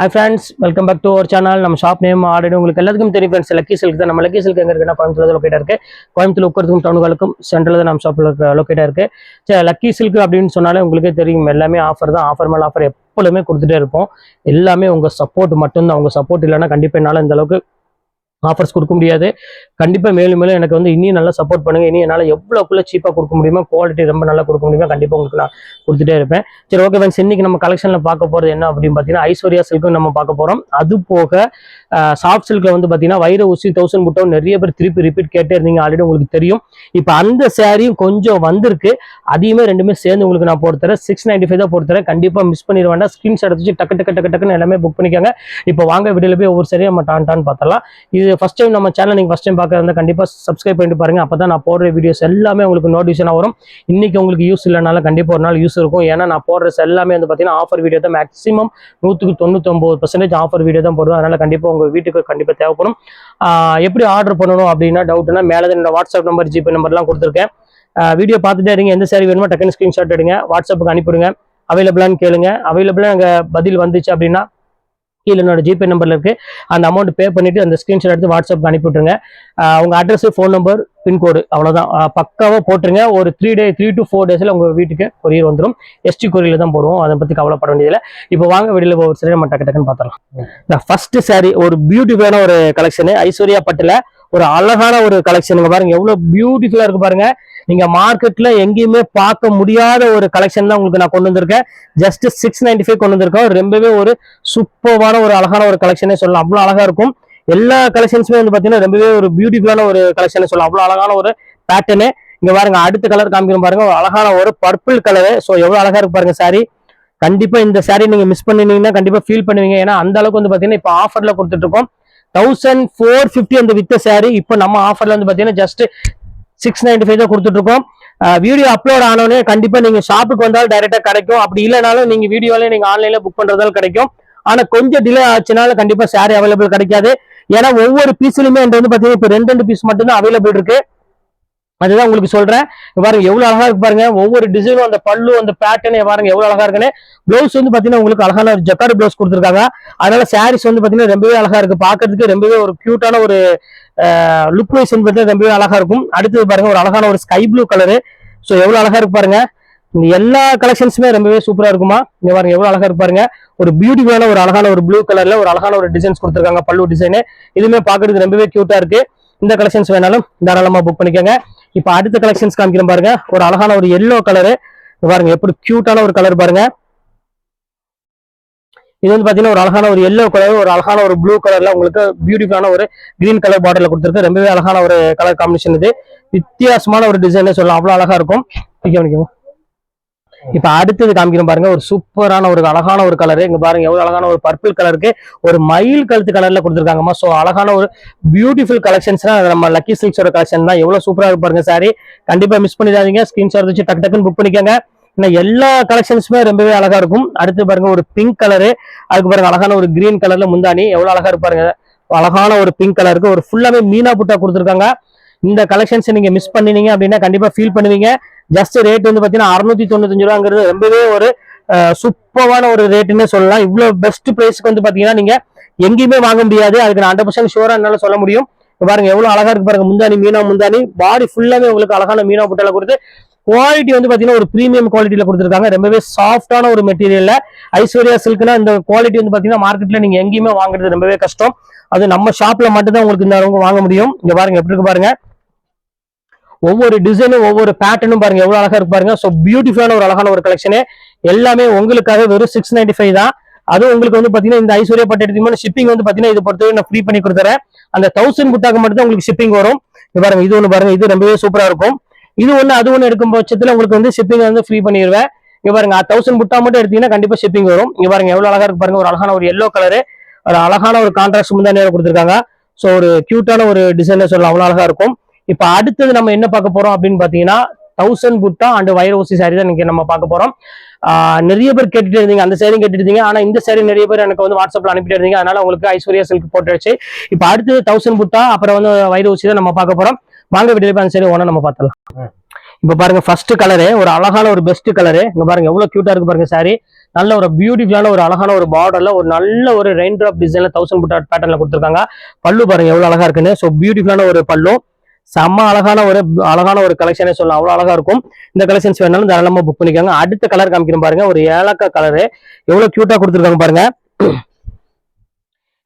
Hi friends welcome back to our channel நம்ம shop name already உங்களுக்கு எல்லாத்துக்கும் தெரியும் ஃப்ரெண்ட்ஸ் லக்கி சில்க் தான். நம்ம லக்கி சில்க் எங்கே இருக்குன்னா கோயம்புத்தூர் லொக்கேட்டாக இருக்குது கோயம்புத்தூர் உட்கறதுக்கும் டவுனுகளுக்கும் சென்ட்ரல் தான் நம்ம ஷாப்பில் லொக்கேட்டாக இருக்குது சரி லக்கி சில்க் அப்படின்னு சொன்னாலே உங்களுக்கே தெரியும். எல்லாமே ஆஃபர் தான். ஆஃபர் மேலே ஆஃபர் எப்பொழுதுமே கொடுத்துட்டே இருப்போம். எல்லாமே உங்கள் சப்போர்ட் மட்டும்தான். உங்கள் சப்போர்ட் இல்லைன்னா கண்டிப்பாக என்னால் இந்த அளவுக்கு ஆஃபர்ஸ் கொடுக்க முடியாது. கண்டிப்பாக மேலும் மேலும் எனக்கு வந்து இன்னும் நல்லா சப்போர்ட் பண்ணுங்க. இனி என்னால் எவ்வளோக்குள்ளே சீப்பாக கொடுக்க முடியுமோ குவாலிட்டி ரொம்ப நல்லா கொடுக்க முடியுமோ கண்டிப்பாக உங்களுக்கு நான் கொடுத்துட்டே இருப்பேன். சரி ஓகே ஃப்ரெண்ட்ஸ் இன்றைக்கி நம்ம கலெக்ஷனில் பார்க்க போகிறது என்ன அப்படின்னு பார்த்தீங்கன்னா ஐஸ்வர்யா சில்க்கும் நம்ம பார்க்க போகிறோம் அது போக சாஃப்ட் சில்கில் வந்து பார்த்தீங்கன்னா வைர ஊசி தௌசண்ட் புட்டம் நிறைய பேர் திருப்பி ரிப்பீட் கேட்டே இருந்தீங்க. ஆல்ரெடி உங்களுக்கு தெரியும். இப்போ அந்த சேரீயும் கொஞ்சம் வந்திருக்கு. அதையுமே ரெண்டுமே சேர்ந்து உங்களுக்கு நான் போட்டுத்தரேன் சிக்ஸ் நைன்டி ஃபைவ் தான் போட்டுத்தரேன் கண்டிப்பாக மிஸ் பண்ணிட வேண்டாம். ஸ்க்ரீன்ஷாட் எடுத்து டக்கு டக்கு டக்கு டக்குன்னு எல்லாமே புக் பண்ணிக்கோங்க. இப்போ வாங்க வீடியோவில் போய் ஒவ்வொரு சரியாக நம்ம டான் டான் பார்த்தலாம் இது ஃபஸ்ட் டைம் நம்ம சேனல் நீங்கள் ஃபஸ்ட் டைம் பார்க்குறதா கண்டிப்பாக சப்ஸ்கிரைப் பண்ணிட்டு பாருங்க. அப்போ தான் நான் போடுற வீடியோஸ் எல்லாமே உங்களுக்கு நோட்டிஃபிகேஷனாக வரும். இன்றைக்கி உங்களுக்கு யூஸ் இல்லைனாலும் கண்டிப்பாக ஒரு நாள் யூஸ் இருக்கும். ஏன்னா நான் போடுறது எல்லாமே வந்து பார்த்தீங்கன்னா ஆஃபர் வீடியோ தான். மேக்ஸிமம் நூற்றுக்கு தொண்ணூத்தொம்பது பர்சன்டேஜ் ஆஃபர் வீடியோ தான் போடுவேன். அதனால் கண்டிப்பாக உங்கள் வீட்டுக்கு கண்டிப்பாக தேவைப்படும். எப்படி ஆர்டர் பண்ணணும் அப்படின்னா டவுட்னா மேலே தான் என்னோட வாட்ஸ்அப் நம்பர் ஜிபே நம்பர்லாம் கொடுத்துருக்கேன். வீடியோ பார்த்துட்டே இருங்க. எந்த சேரீ வேணுமோ டக்குன்னு ஸ்க்ரீன்ஷாட் எடுங்க. வாட்ஸ்அப்புக்கு அனுப்பிவிடுங்க. அவைலபிளான்னு கேளுங்க. அவைலபிளாக அங்கே பதில் வந்துச்சு அப்படின்னா கீழே என்னோட ஜிபே நம்பரில் இருக்குது அந்த அமௌண்ட் பே பண்ணிவிட்டு அந்த ஸ்க்ரீன்ஷாட் எடுத்து வாட்ஸ்அப்புக்கு அனுப்பி விட்டுருங்க அட்ரஸு ஃபோன் நம்பர் பின்கோடு அவ்வளோதான் பக்காவாக போட்டுருங்க. ஒரு three day three to four டேஸில் உங்கள் வீட்டுக்கு கொரியர் வந்துடும் எஸ்டி கொரியரில் தான் போடுவோம். அதை பற்றி கவலைப்பட வேண்டியதில்லை. இப்போ வாங்க வெளியில் ஒரு சரி நம்ம டக்கு டக்குன்னு பார்த்துடலாம். இந்த ஃபர்ஸ்ட் saree ஒரு பியூட்டிஃபுல்லான ஒரு கலெக்ஷனு ஐஸ்வர்யா பட்டில் ஒரு அழகான ஒரு கலெக்ஷனுங்க பாருங்க எவ்வளோ பியூட்டிஃபுல்லாக இருக்கு பாருங்க. நீங்க மார்க்கெட்ல எங்கேயுமே பார்க்க முடியாத ஒரு கலெக்ஷன் தான் உங்களுக்கு நான் கொண்டு வந்திருக்கேன். ஜஸ்ட் சிக்ஸ் நைன்டி ஃபைவ் கொண்டு வந்திருக்கோம். ரொம்பவே ஒரு சூப்பரான ஒரு அழகான ஒரு கலெக்ஷனே சொல்லலாம். அவ்வளோ அழகா இருக்கும். எல்லா கலெக்ஷன்ஸுமே வந்து பார்த்தீங்கன்னா ரொம்பவே ஒரு பியூட்டிஃபுல்லான ஒரு கலெக்ஷன் சொல்லலாம். அவ்வளோ அழகான ஒரு பேட்டர்னு இங்கே பாருங்க அடுத்த கலர் காமிக்கிறோம் பாருங்க. அழகான ஒரு பர்பிள் கலரு ஸோ எவ்வளோ அழகாக இருக்கு பாருங்க saree. கண்டிப்பாக இந்த saree நீங்கள் மிஸ் பண்ணினீங்கன்னா கண்டிப்பாக ஃபீல் பண்ணுவீங்க. ஏன்னா அந்த அளவுக்கு வந்து பார்த்தீங்கன்னா இப்போ ஆஃபரில் கொடுத்துட்டு இருக்கோம். தௌசண்ட் ஃபோர் ஃபிஃப்டி அந்த வித்த saree. இப்போ நம்ம ஆஃபரில் வந்து பார்த்தீங்கன்னா ஜஸ்ட் சிக்ஸ் நைன்டி ஃபைவ் தான் கொடுத்துட்ருக்கோம் வீடியோ அப்லோட் ஆனோடனே கண்டிப்பாக நீங்கள் ஷாப்புக்கு வந்தாலும் டைரெக்டாக கிடைக்கும். அப்படி இல்லைனாலும் நீங்கள் வீடியோல நீங்கள் ஆன்லைனில் புக் பண்றதாலும் கிடைக்கும். ஆனால் கொஞ்சம் டிலே ஆச்சுனாலும் கண்டிப்பாக saree அவைலபிள் கிடைக்காது. ஏன்னா ஒவ்வொரு பீஸ்லயுமே வந்து பாத்தீங்கன்னா இப்போ ரெண்டு ரெண்டு பீஸ் மட்டும்தான் அவைலபிள் இருக்கு. அதுதான் உங்களுக்கு சொல்றேன். பாருங்க எவ்வளவு அழகா இருக்கு பாருங்க. ஒவ்வொரு டிசைனும் அந்த பல்லு அந்த பேட்டர்னே பாருங்க எவ்வளவு அழகா இருக்குன்னு. பிளவுஸ் வந்து பாத்தீங்கன்னா உங்களுக்கு அழகான ஒரு ஜக்காடு பிளவுஸ் கொடுத்துருக்காங்க. அதனால சாரீஸ் வந்து பாத்தீங்கன்னா ரொம்பவே அழகா இருக்கு. பாக்குறதுக்கு ரொம்பவே ஒரு கியூட்டான ஒரு லுக் வைஸ் வந்து பாத்தீங்கன்னா ரொம்பவே அழகா இருக்கும். அடுத்தது பாருங்க ஒரு அழகான ஒரு ஸ்கை ப்ளூ கலரு ஸோ எவ்வளவு அழகா இருக்கு பாருங்க. இந்த எல்லா கலெக்ஷன்ஸுமே ரொம்பவே சூப்பரா இருக்குமா? இங்க பாருங்க எவ்வளவு அழகா இருப்பாருங்க. பாருங்க ஒரு பியூட்டிஃபுல்லான ஒரு அழகான ஒரு ப்ளூ கலர்ல ஒரு அழகான ஒரு டிசைன்ஸ் கொடுத்துருக்காங்க பல்லு டிசைனு இதுவுமே பாக்குறதுக்கு ரொம்பவே கியூட்டா இருக்கு. இந்த கலெக்ஷன்ஸ் வேணாலும் தாராளமா புக் பண்ணிக்கோங்க. இப்போ அடுத்த கலெக்ஷன்ஸ் காமிக்கிற பாருங்க. ஒரு அழகான ஒரு எல்லோ கலரு பாருங்க எப்படி கியூட்டான ஒரு கலர் பாருங்க. இது வந்து பாத்தீங்கன்னா ஒரு அழகான ஒரு எல்லோ கலர் ஒரு அழகான ஒரு ப்ளூ கலர்ல உங்களுக்கு பியூட்டிஃபுல்லான ஒரு கிரீன் கலர் பார்டர்ல கொடுத்துருக்கு. ரொம்பவே அழகான ஒரு கலர் காம்பினேஷன் இது. வித்தியாசமான ஒரு டிசைனே சொல்லலாம். அவ்வளவு அழகா இருக்கும். இப்ப அடுத்தது காமிக்கிறோம் பாருங்க ஒரு சூப்பரான ஒரு அழகான ஒரு கலர் இங்க பாருங்க எவ்வளவு அழகான ஒரு பர்பிள் கலருக்கு ஒரு மயில் கழுத்து கலர்ல கொடுத்துருக்காங்கம்மா. சோ அழகான ஒரு பியூட்டிஃபுல் கலெக்ஷன்ஸ்னா நம்ம லக்கி சில்க்ஸோட கலெக்ஷன் தான். எவ்வளவு சூப்பரா இருக்கு பாருங்க சாரி கண்டிப்பா மிஸ் பண்ணிடாதீங்க. ஸ்கிரீன்ஷாட் வச்சு டக்கு டக்குன்னு புக் பண்ணிக்கோங்க. இன்னும் எல்லா கலெக்ஷன்ஸுமே ரொம்பவே அழகா இருக்கும். அடுத்து பாருங்க ஒரு பிங்க் கலரு அதுக்கு பாருங்க அழகான ஒரு கிரீன் கலர்ல முந்தானி எவ்வளவு அழகா இருப்பாருங்க அழகான ஒரு பிங்க் கலருக்கு ஒரு ஃபுல்லாவே மீனா புட்டா கொடுத்துருக்காங்க. இந்த கலெக்ஷன்ஸ் நீங்க மிஸ் பண்ணினீங்க அப்படின்னா கண்டிப்பா ஃபீல் பண்ணுவீங்க. ஜஸ்ட் ரேட் வந்து பார்த்தீங்கன்னா அறுநூத்தி தொண்ணூத்தஞ்சு ரூபாங்கிறது ரொம்பவே ஒரு சூப்பரான ஒரு ரேட்டுன்னே சொல்லலாம். இவ்வளவு பெஸ்ட் ப்ரைஸ்க்கு வந்து பாத்தீங்கன்னா நீங்க எங்கேயுமே வாங்க முடியாது. அதுக்கு நான் ஹண்ட்ரட் பர்சன்ட் ஷூரா என்னால சொல்ல முடியும். பாருங்க எவ்வளவு அழகா இருக்கு பாருங்க. முந்தானி மீனா முந்தானி பாடி ஃபுல்லாவே உங்களுக்கு அழகான மீனா புட்டால கொடுத்து குவாலிட்டி வந்து பாத்தீங்கன்னா ஒரு ப்ரீமியம் குவாலிட்டியில கொடுத்துருக்காங்க. ரொம்பவே சாஃப்டான ஒரு மெட்டீரியல்ல ஐஸ்வர்யா சில்க்னா இந்த குவாலிட்டி வந்து பாத்தீங்கன்னா மார்க்கெட்ல நீங்க எங்கேயுமே வாங்குறது ரொம்பவே கஷ்டம். அது நம்ம ஷாப்ல மட்டும்தான் உங்களுக்கு இந்த வாங்க முடியும். இங்க பாருங்க எப்படி இருக்கு பாருங்க. ஒவ்வொரு டிசைனும் ஒவ்வொரு பேட்டர்னும் பாருங்க எவ்வளவு அழகா இருக்கு பாருங்க. ஸோ பியூட்டிஃபுல்லான ஒரு அழகான ஒரு கலெக்ஷனு எல்லாமே உங்களுக்காக வெறும் சிக்ஸ் நைன்டி ஃபைவ் தான். அதுவும் உங்களுக்கு வந்து பாத்தீங்கன்னா இந்த ஐஸ்வர்யா பட்டு எடுத்தீங்கன்னா ஷிப்பிங் வந்து பாத்தீங்கன்னா இது பொறுத்தவரை நான் ஃப்ரீ பண்ணி கொடுத்துறேன். அந்த தௌசண்ட் புட்டாக்கு மட்டும் தான் உங்களுக்கு ஷிப்பிங் வரும். பாருங்க இது ஒன்று பாருங்க இது ரொம்பவே சூப்பரா இருக்கும். இது ஒன்று அது ஒன்று எடுக்கும் பட்சத்தில் உங்களுக்கு வந்து ஷிப்பிங் வந்து ஃப்ரீ பண்ணிடுவேன் இங்க பாருங்க தௌசண்ட் புட்டா மட்டும் எடுத்தீங்கன்னா கண்டிப்பா ஷிப்பிங் வரும். இங்க பாருங்க எவ்வளவு அழகா இருக்கு பாருங்க ஒரு அழகான ஒரு எல்லோ கலரு ஒரு அழகான ஒரு கான்ட்ராஸ்ட் முந்தானியாக கொடுத்துருக்காங்க. ஸோ ஒரு கியூட்டான ஒரு டிசைன் சொல்லலாம் அவ்வளவு அழகா இருக்கும். இப்போ அடுத்தது நம்ம என்ன பார்க்க போறோம் அப்படின்னு பாத்தீங்கன்னா தௌசண்ட் புட்டா அண்ட் வைர ஊசி சாரி தான் இன்னைக்கு நம்ம பார்க்க போறோம். நிறைய பேர் கேட்டுட்டு இருந்தீங்க அந்த சேரீ கேட்டுட்டு இருந்தீங்க ஆனா இந்த சேரீ நிறைய பேர் எனக்கு வந்து வாட்ஸ்அப்ல அனுப்பிட்டு இருந்தீங்க. அதனால உங்களுக்கு ஐஸ்வர்யா சில்க் போட்டுருச்சு இப்போ அடுத்தது தௌசண்ட் புட்டா அப்புறம் வந்து வைர ஊசி தான் நம்ம பார்க்க போறோம். வாங்க வீடியோ அந்த சேரீ ஒன்று நம்ம பார்த்தலாம் இப்போ பாருங்க ஃபர்ஸ்ட் கலரு ஒரு அழகான ஒரு பெஸ்ட் கலரு இங்க பாருங்க எவ்வளவு கியூட்டா இருக்கு பாருங்க சாரி நல்ல ஒரு பியூட்டிஃபுல்லான ஒரு அழகான ஒரு பார்டர்ல ஒரு நல்ல ஒரு ரெயின் டிராப் டிசைன்ல தௌசண்ட் புட்டா பேட்டர்ல கொடுத்துருக்காங்க. பல்லு பாருங்க எவ்வளவு அழகா இருக்குன்னு. ஸோ பியூட்டிஃபுல்லான ஒரு பல்லு. செம்ம அழகான ஒரு அழகான ஒரு கலெக்ஷனே சொல்லலாம். அவ்வளோ அழகா இருக்கும். இந்த கலெக்ஷன்ஸ் வேணாலும் தாராளமாக புக் பண்ணிக்கோங்க. அடுத்த கலர் காமிக்கிறேன் பாருங்க. ஒரு ஏலக்காய் கலரு எவ்வளோ க்யூட்டாக கொடுத்துருக்காங்க பாருங்க.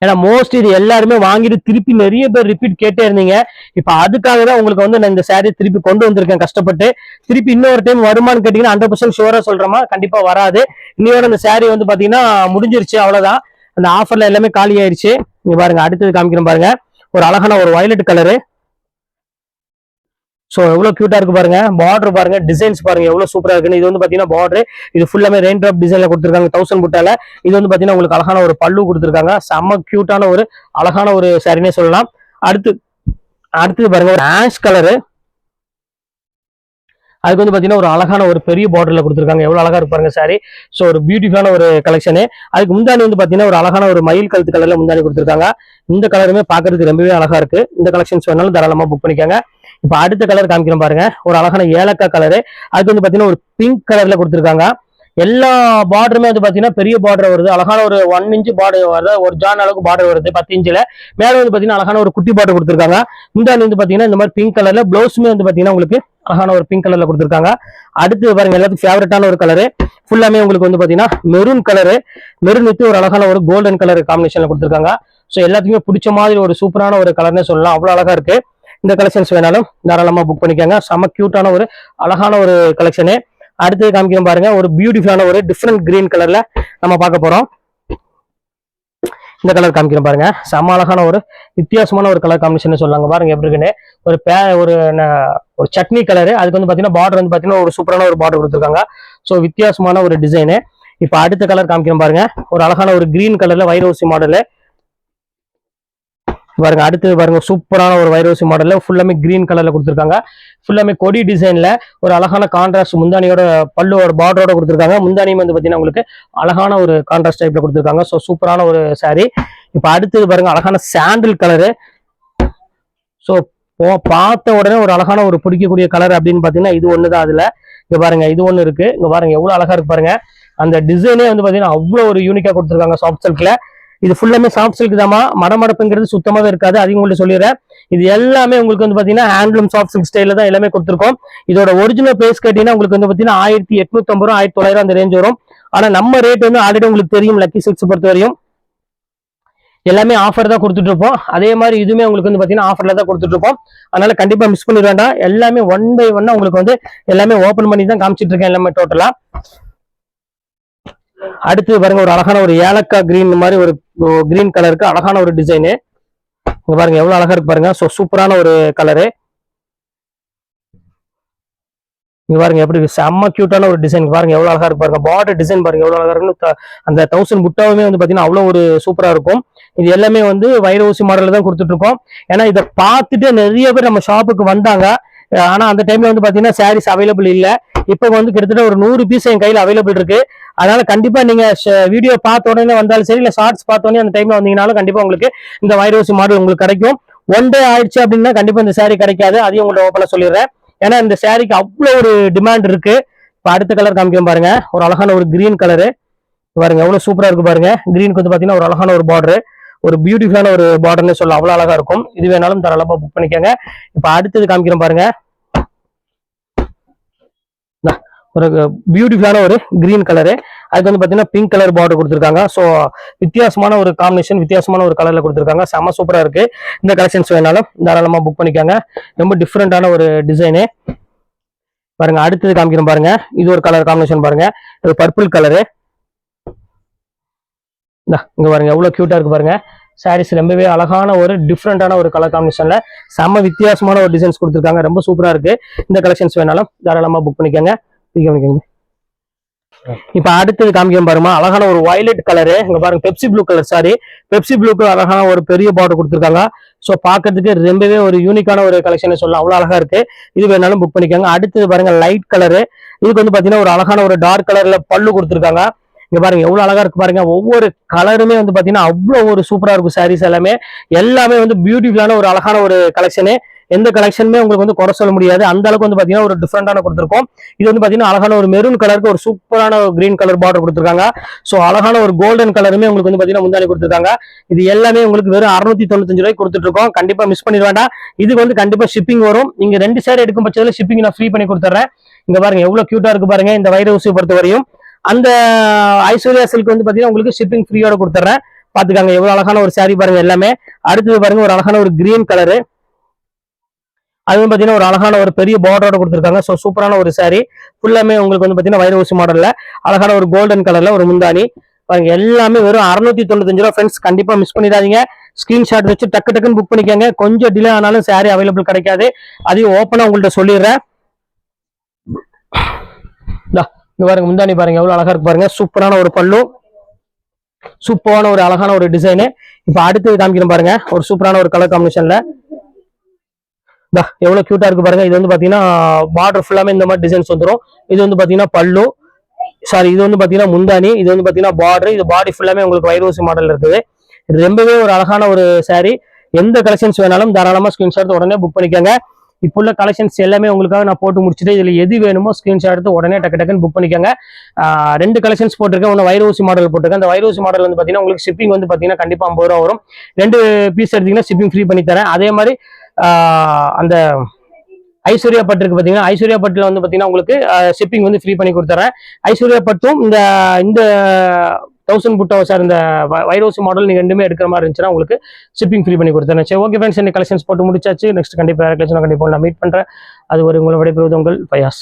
ஏன்னா மோஸ்ட் இது எல்லாருமே வாங்கிட்டு திருப்பி நிறைய பேர் ரிப்பீட் கேட்டே இருந்தீங்க. இப்போ அதுக்காக தான் உங்களுக்கு வந்து நான் இந்த saree திருப்பி கொண்டு வந்திருக்கேன் கஷ்டப்பட்டு. திருப்பி இன்னொரு டைம் வருமான்னு கேட்டீங்கன்னா ஹண்ட்ரட் பர்சன்ட் ஷுவரா சொல்றோமா கண்டிப்பா வராது. இன்னையோட அந்த saree வந்து பாத்தீங்கன்னா முடிஞ்சிருச்சு. அவ்வளவுதான். அந்த ஆஃபர்ல எல்லாமே காலி ஆயிருச்சு இங்க பாருங்க. அடுத்தது காமிக்கிறேன் பாருங்க. ஒரு அழகான ஒரு வயலட் கலரு ஸோ எவ்வளோ க்யூட்டாக இருக்கு பாருங்க. பார்டர் பாருங்க டிசைன்ஸ் பாருங்க எவ்வளோ சூப்பராக இருக்குன்னு. இது வந்து பார்த்தீங்கன்னா பார்டர் இது ஃபுல்லாமே ரெயின் ட்ராப் டிசைனில் கொடுத்துருக்காங்க தௌசண்ட் புட்டால இது வந்து பார்த்தீங்கன்னா உங்களுக்கு அழகான ஒரு பல்லு கொடுத்துருக்காங்க. செம்ம க்யூட்டான ஒரு அழகான ஒரு சாரினே சொல்லலாம். அடுத்து அடுத்தது பாருங்க ஒரு ஆஷ் கலரு அதுக்கு வந்து பார்த்தீங்கன்னா ஒரு அழகான ஒரு பெரிய பார்டரில் கொடுத்துருக்காங்க. எவ்வளோ அழகாக இருக்கு சாரி ஸோ ஒரு பியூட்டிஃபுல்லான ஒரு கலெக்ஷனு அதுக்கு முந்தானி வந்து பார்த்தீங்கன்னா ஒரு அழகான ஒரு மயில் கழுத்து கலரில் முந்தானி கொடுத்துருக்காங்க. இந்த கலருமே பார்க்கறதுக்கு ரொம்பவே அழகாக இருக்குது இந்த கலெக்ஷன்ஸ் வேணாலும் தாராளமாக புக் பண்ணிக்கோங்க. இப்ப அடுத்த கலர் காமிக்கிறோம் பாருங்க. ஒரு அழகான ஏலக்காய் கலரு அதுக்கு வந்து பாத்தீங்கன்னா ஒரு பிங்க் கலர்ல கொடுத்துருக்காங்க. எல்லா பார்டருமே வந்து பாத்தீங்கன்னா பெரிய பார்டர் வருது. அழகான ஒரு ஒன் இன்ச் பார்டர் வருது. ஒரு ஜான் அளவுக்கு பார்டர் வருது பத்து இன்ச்ல மேல வந்து பாத்தீங்கன்னா அழகான ஒரு குட்டி பார்டர் கொடுத்துருக்காங்க. இந்த வந்து பாத்தீங்கன்னா இந்த மாதிரி பிங்க் கலர்ல பிளவுஸுமே வந்து பாத்தீங்கன்னா உங்களுக்கு அழகான ஒரு பிங்க் கலர்ல கொடுத்துருக்காங்க. அடுத்து பாருங்க எல்லாத்துக்கும் ஃபேவரட்டான ஒரு கலரு ஃபுல்லாமே உங்களுக்கு வந்து பாத்தீங்கன்னா மெரூன் கலரு மெரூன் வித்து ஒரு அழகான ஒரு கோல்டன் கலர் காம்பினேஷன்ல கொடுத்துருக்காங்க. ஸோ எல்லாத்துக்குமே பிடிச்ச மாதிரி ஒரு சூப்பரான ஒரு கலர்னே சொல்லலாம். அவ்வளோ அழகா இருக்கு. இந்த கலெக்ஷன்ஸ் வேணாலும் தாராளமாக புக் பண்ணிக்கோங்க. செம கியூட்டான ஒரு அழகான ஒரு கலெக்ஷனு அடுத்து காமிக்கிறோம் பாருங்க. ஒரு பியூட்டிஃபுல்லான ஒரு டிஃப்ரெண்ட் கிரீன் கலர்ல நம்ம பார்க்க போறோம். இந்த கலர் காமிக்கிறோம் பாருங்க. செம அழகான ஒரு வித்தியாசமான ஒரு கலர் காம்பினேஷன் சொல்லாங்க பாருங்க. எப்படி இருக்குன்னு. ஒரு பே ஒரு ஒரு சட்னி கலரு அதுக்கு வந்து பார்த்தீங்கன்னா பார்டர் வந்து பார்த்தீங்கன்னா ஒரு சூப்பரான ஒரு பார்டர் கொடுத்துருக்காங்க. ஸோ வித்தியாசமான ஒரு டிசைனு இப்போ அடுத்த கலர் காமிக்கிறோம் பாருங்க. ஒரு அழகான ஒரு கிரீன் கலர்ல வைரோசி மாடலு பாருங்க அடுத்து பாருங்க சூப்பரான ஒரு வைரோசி மாடல்ல ஃபுல்லாமே கிரீன் கலர்ல கொடுத்துருக்காங்க. ஃபுல்லாமே கொடி டிசைன்ல ஒரு அழகான கான்ட்ராஸ்ட் முந்தானியோட பல்லுவோட பார்டரோட கொடுத்துருக்காங்க. முந்தானியும் வந்து பாத்தீங்கன்னா உங்களுக்கு அழகான ஒரு கான்ட்ராஸ்ட் டைப்ல கொடுத்துருக்காங்க. ஸோ சூப்பரான ஒரு சாரீ இப்போ அடுத்தது பாருங்க அழகான சாண்டில் கலரு ஸோ பார்த்த உடனே ஒரு அழகான ஒரு பிடிக்கக்கூடிய கலர் அப்படின்னு பாத்தீங்கன்னா இது ஒன்று தான் அதுல. இங்க பாருங்க இது ஒன்று இருக்கு. இங்க பாருங்க எவ்வளவு அழகா இருக்கு பாருங்க. அந்த டிசைனே வந்து பாத்தீங்கன்னா அவ்வளோ ஒரு யூனிக்கா கொடுத்துருக்காங்க சாஃப்ட் சில்க்ல இது ஃபுல்லாமே சாஃப்ட் சில்க் தாமா மடமடப்புங்கிறது சுத்தமாவே இருக்காது. அதையும் உங்கள்ட்ட சொல்லிடுறேன். இது எல்லாமே உங்களுக்கு வந்து பாத்தீங்கன்னா ஹேண்ட்லூம் சாஃப்ட் சில்க் ஸ்டைல தான் எல்லாமே கொடுத்துருக்கோம். இதோட ஒரிஜினல் பிரைஸ் கேட்டீங்கன்னா உங்களுக்கு வந்து பாத்தீங்கன்னா ஆயிரத்தி எட்நூத்தம்பது ரூபா ஆயிரத்தி தொள்ளாயிரம் அந்த ரேஞ்ச் வரும். ஆனா நம்ம ரேட் வந்து ஆல்ரெடி உங்களுக்கு தெரியும் லக்கி சில்க்ஸ் பொறுத்த வரையும். எல்லாமே ஆஃபர் தான் கொடுத்துட்டு இருப்போம் அதே மாதிரி இதுவுமே உங்களுக்கு வந்து பார்த்தீங்கன்னா ஆஃபர்ல தான் கொடுத்துட்டு இருப்போம் அதனால கண்டிப்பா மிஸ் பண்ணிட வேண்டாம். எல்லாமே ஒன் பை ஒன்னா உங்களுக்கு வந்து எல்லாமே ஓப்பன் பண்ணி தான் காமிச்சிட்டு இருக்கேன் எல்லாமே டோட்டலா அடுத்து பாருங்க ஒரு அழகான ஒரு ஏலக்காய் கிரீன் மாதிரி ஒரு கிரீன் கலருக்கு அழகான ஒரு டிசைனு இங்க பாருங்க எவ்வளவு அழகா இருக்கு பாருங்க. ஸோ சூப்பரான ஒரு கலரு இங்க பாருங்க எப்படி செம்ம கியூட்டான ஒரு டிசைன் பாருங்க எவ்வளவு அழகா இருக்கு பாருங்க. பார்டர் டிசைன் பாருங்க எவ்வளவு அழகா இருக்குன்னு அந்த தௌசண்ட் புட்டாவுமே வந்து பாத்தீங்கன்னா அவ்வளவு ஒரு சூப்பரா இருக்கும். இது எல்லாமே வந்து வைர ஊசி மாடல்ல தான் கொடுத்துட்டு இருக்கோம் ஏன்னா இதை பார்த்துட்டு நிறைய பேர் நம்ம ஷாப்புக்கு வந்தாங்க. ஆனா அந்த டைம்ல வந்து பாத்தீங்கன்னா சாரீஸ் அவைலபிள் இல்லை. இப்போ வந்து கிட்டத்தட்ட ஒரு நூறு பீஸ் என் கையில் அவைலபிள் இருக்கு. அதனால கண்டிப்பா நீங்க வீடியோ பார்த்த உடனே வந்தாலும் சரி இல்ல ஷார்ட்ஸ் பார்த்தோன்னே அந்த டைம்ல வந்தீங்கனாலும் கண்டிப்பா உங்களுக்கு இந்த வைரோசி மாடல் உங்களுக்கு கிடைக்கும். ஒன் டே ஆயிடுச்சு அப்படின்னா கண்டிப்பா இந்த saree கிடைக்காது. அதையும் உங்கள்ட்ட ஓப்பனா சொல்லிடுறேன். ஏன்னா இந்த சாரிக்கு அவ்வளோ ஒரு டிமாண்ட் இருக்கு. இப்போ அடுத்த கலர் காமிக்கும் பாருங்க. ஒரு அழகான ஒரு கிரீன் கலரு பாருங்க எவ்வளவு சூப்பரா இருக்கு பாருங்க. கிரீனுக்கு வந்து பாத்தீங்கன்னா ஒரு அழகான ஒரு பார்டர் ஒரு பியூட்டிஃபுல்லான ஒரு பார்டர்னு சொல்ல அவ்வளவு அழகா இருக்கும். இது வேணாலும் தாராளமா புக் பண்ணிக்கோங்க. இப்போ அடுத்தது காமிக்கிறோம் பாருங்க இந்தா, ஒரு பியூட்டிஃபுல்லான ஒரு கிரீன் கலரு அதுக்கு வந்து பார்த்தீங்கன்னா பிங்க் கலர் பார்டர் கொடுத்துருக்காங்க. ஸோ வித்தியாசமான ஒரு காம்பினேஷன் வித்தியாசமான ஒரு கலரில் கொடுத்துருக்காங்க. செம்ம சூப்பராக இருக்குது இந்த கலெக்ஷன்ஸ் வேணாலும் தாராளமாக புக் பண்ணிக்காங்க. ரொம்ப டிஃப்ரெண்ட்டான ஒரு டிசைனு பாருங்க அடுத்தது காமிக்கிறோம் பாருங்க. இது ஒரு கலர் காம்பினேஷன் பாருங்க. இது பர்பிள் கலரு இங்க பாருங்க எவ்வளவு கியூட்டா இருக்கு பாருங்க. சாரீஸ் ரொம்பவே அழகான ஒரு டிஃப்ரெண்டான ஒரு கலர் காம்பினேஷன்ல செம்ம வித்தியாசமான ஒரு டிசைன்ஸ் கொடுத்துருக்காங்க. ரொம்ப சூப்பரா இருக்கு. இந்த கலெக்ஷன்ஸ் வேணாலும் தாராளமா புக் பண்ணிக்கோங்க. Pick இப்ப அடுத்தது காமிக்க பாருமா அழகான ஒரு வயலட் கலரு இங்க பாருங்க Pepsi blue colour sari Pepsi ப்ளூக்கு அழகான ஒரு பெரிய பார்டர் கொடுத்துருக்காங்க. ஸோ பாக்குறதுக்கு ரொம்பவே ஒரு யூனிக்கான ஒரு கலெக்ஷன் சொல்லலாம். அவ்வளோ அழகா இருக்கு. இது வேணாலும் புக் பண்ணிக்கோங்க. அடுத்தது பாருங்க லைட் கலரு இதுக்கு வந்து பாத்தீங்கன்னா ஒரு அழகான ஒரு டார்க் கலர்ல பல்லு கொடுத்துருக்காங்க. இங்க பாருங்க எவ்வளவு அழகா இருக்கு பாருங்க. ஒவ்வொரு கலருமே வந்து பாத்தீங்கன்னா அவ்வளோ ஒரு சூப்பரா இருக்கும் சாரீஸ் எல்லாமே. எல்லாமே வந்து பியூட்டிஃபுல்லான ஒரு அழகான ஒரு கலெக்ஷனு எந்த கலெக்ஷனுமே உங்களுக்கு வந்து குறை சொல்ல முடியாது. அந்த அளவுக்கு வந்து பாத்தீங்கன்னா ஒரு டிஃப்ரெண்டான கொடுத்துருக்கோம். இது வந்து பாத்தீங்கன்னா அழகான ஒரு மெரூன் கலருக்கு ஒரு சூப்பரான ஒரு கிரீன் கலர் பார்டர் கொடுத்துருக்காங்க. ஸோ அழகான ஒரு கோல்டன் கலருமே உங்களுக்கு வந்து பாத்தீங்கன்னா முந்தானி கொடுத்துருக்காங்க. இது எல்லாமே உங்களுக்கு வெறும் அறுநூத்தி தொண்ணூத்தஞ்சு ரூபாய் கொடுத்துட்டு இருக்கோம் கண்டிப்பா மிஸ் பண்ணிட வேண்டாம். இதுக்கு வந்து கண்டிப்பா ஷிப்பிங் வரும். நீங்க ரெண்டு சேர் எடுக்கும் பட்சத்தில் ஷிப்பிங் நான் ஃப்ரீ பண்ணி கொடுத்துறேன் இங்க பாருங்க எவ்வளவு கியூட்டா இருக்கு பாருங்க. இந்த வைர ஊசியை பொறுத்த வரையும் அந்த uh, ஐஸ்வர்யா சில்க் வந்து பாத்தீங்கன்னா உங்களுக்கு ஷிப்பிங் ஃப்ரீயோட கொடுத்துறேன் பாத்துக்காங்க எவ்வளவு அழகான ஒரு சாரி பாருங்க எல்லாமே. அடுத்தது பாருங்க ஒரு அழகான ஒரு கிரீன் கலரு அதுவும் பார்த்தீங்கன்னா ஒரு அழகான ஒரு பெரிய பார்டரோட கொடுத்துருக்காங்க. ஸோ சூப்பரான ஒரு saree. ஃபுல்லாமே உங்களுக்கு வந்து பாத்தீங்கன்னா வைர ஊசி மாடல்ல அழகான ஒரு கோல்டன் கலர்ல ஒரு முந்தானி பாருங்க எல்லாமே வெறும் அறுநூத்தி தொண்ணூத்தஞ்சு ரூபா ஃப்ரெண்ட்ஸ் கண்டிப்பா மிஸ் பண்ணிடாதீங்க. ஸ்கிரீன்ஷாட் வச்சு டக்கு டக்குன்னு புக் பண்ணிக்கோங்க. கொஞ்சம் டிலே ஆனாலும் saree அவைலபிள் கிடைக்காது. அதையும் ஓப்பனா உங்கள்கிட்ட சொல்லிடுறேன். இந்தா, இங்க பாருங்க முந்தானி பாருங்க எவ்வளவு அழகா இருக்கு பாருங்க. சூப்பரான ஒரு பல்லு. சூப்பரான ஒரு அழகான ஒரு டிசைனு இப்ப அடுத்து காமிக்கிறேன் பாருங்க ஒரு சூப்பரான ஒரு கலர் காம்பினேஷன்ல எவ்வளோ எவ்வளவு கியூட்டா இருக்கு பாருங்க. இது வந்து பாத்தீங்கன்னா பார்டர் ஃபுல்லாமே இந்த மாதிரி டிசைன்ஸ் வந்துடும் இது வந்து பாத்தீங்கன்னா பல்லு. சாரி இது வந்து பாத்தீங்கன்னா முந்தானி இது வந்து பாத்தீங்கன்னா பார்டர் இது பாடி ஃபுல்லாமே உங்களுக்கு வைரோசி மாடல் இருக்குது. இது ரொம்பவே ஒரு அழகான ஒரு saree. எந்த கலெக்ஷன்ஸ் வேணாலும் தாராளமா ஸ்கிரீன்ஷாட் உடனே புக் பண்ணிக்கோங்க. இப்போ உள்ள கலெக்ஷன்ஸ் எல்லாமே உங்களுக்காக நான் போட்டு முடிச்சுட்டு இதுல எது வேணுமோ ஸ்கிரீன்ஷாட் எடுத்து உடனே டக்கு டக்குன்னு புக் பண்ணிக்கோங்க. ரெண்டு கலெக்ஷன்ஸ் போட்டிருக்கேன். ஒன்று வைரோசி மாடல் போட்டிருக்கேன். அந்த வைரோசி மாடல் வந்து பாத்தீங்கன்னா உங்களுக்கு ஷிப்பிங் வந்து பாத்தீங்கன்னா கண்டிப்பா ஐம்பது ரூபா வரும். ரெண்டு பீஸ் எடுத்தீங்கன்னா ஷிப்பிங் ஃப்ரீ பண்ணி தரேன். அதே மாதிரி அந்த ஐஸ்வர்யா பட்டு இருக்கு பார்த்தீங்கன்னா ஐஸ்வர்யா பட்டில் வந்து பார்த்தீங்கன்னா உங்களுக்கு ஷிப்பிங் வந்து ஃப்ரீ பண்ணி கொடுத்துறேன். ஐஸ்வர்யா பட்டும் இந்த இந்த தௌசண்ட் புட்டோ சார் இந்த வைரோஸ் மாடல் நீங்கள் ரெண்டுமே எடுக்கிற மாதிரி இருந்துச்சுன்னா உங்களுக்கு ஷிப்பிங் ஃப்ரீ பண்ணி கொடுத்துறேன். சரி ஓகே ஃப்ரெண்ட்ஸ் இந்த கலெக்ஷன்ஸ் போட்டு முடிச்சாச்சு? நெக்ஸ்ட் கண்டிப்பாக கலெக்ஷன் கண்டிப்பாக நான் மீட் பண்ணுறேன் அது ஒரு உங்களை விடைபெறுவது உங்கள் பயாஸ்